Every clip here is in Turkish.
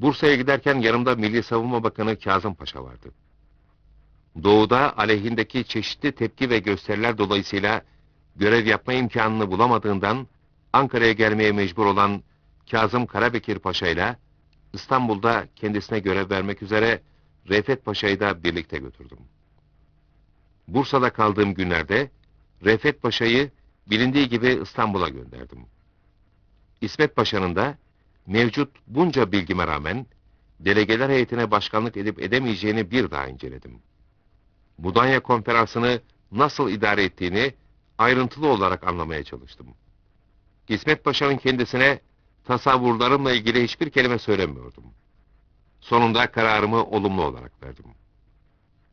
Bursa'ya giderken yanımda Milli Savunma Bakanı Kazım Paşa vardı. Doğu'da aleyhindeki çeşitli tepki ve gösteriler dolayısıyla görev yapma imkanını bulamadığından Ankara'ya gelmeye mecbur olan Kazım Karabekir Paşa ile İstanbul'da kendisine görev vermek üzere Refet Paşa'yı da birlikte götürdüm. Bursa'da kaldığım günlerde Refet Paşa'yı bilindiği gibi İstanbul'a gönderdim. İsmet Paşa'nın da mevcut bunca bilgime rağmen delegeler heyetine başkanlık edip edemeyeceğini bir daha inceledim. Mudanya konferansını nasıl idare ettiğini ayrıntılı olarak anlamaya çalıştım. İsmet Paşa'nın kendisine tasavvurlarımla ilgili hiçbir kelime söylemiyordum. Sonunda kararımı olumlu olarak verdim.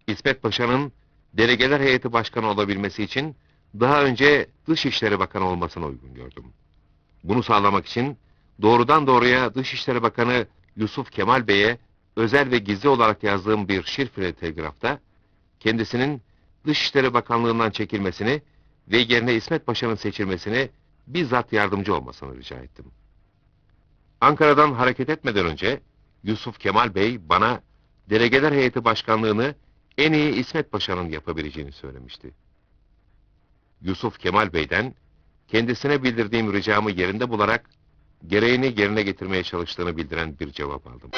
İsmet Paşa'nın delegeler heyeti başkanı olabilmesi için daha önce Dışişleri Bakanı olmasına uygun gördüm. Bunu sağlamak için doğrudan doğruya Dışişleri Bakanı Yusuf Kemal Bey'e özel ve gizli olarak yazdığım bir şifreli telgrafta kendisinin Dışişleri Bakanlığından çekilmesini ve yerine İsmet Paşa'nın seçilmesini bizzat yardımcı olmasını rica ettim. Ankara'dan hareket etmeden önce Yusuf Kemal Bey bana delegeler heyeti başkanlığını en iyi İsmet Paşa'nın yapabileceğini söylemişti. Yusuf Kemal Bey'den kendisine bildirdiğim ricamı yerinde bularak gereğini yerine getirmeye çalıştığını bildiren bir cevap aldım.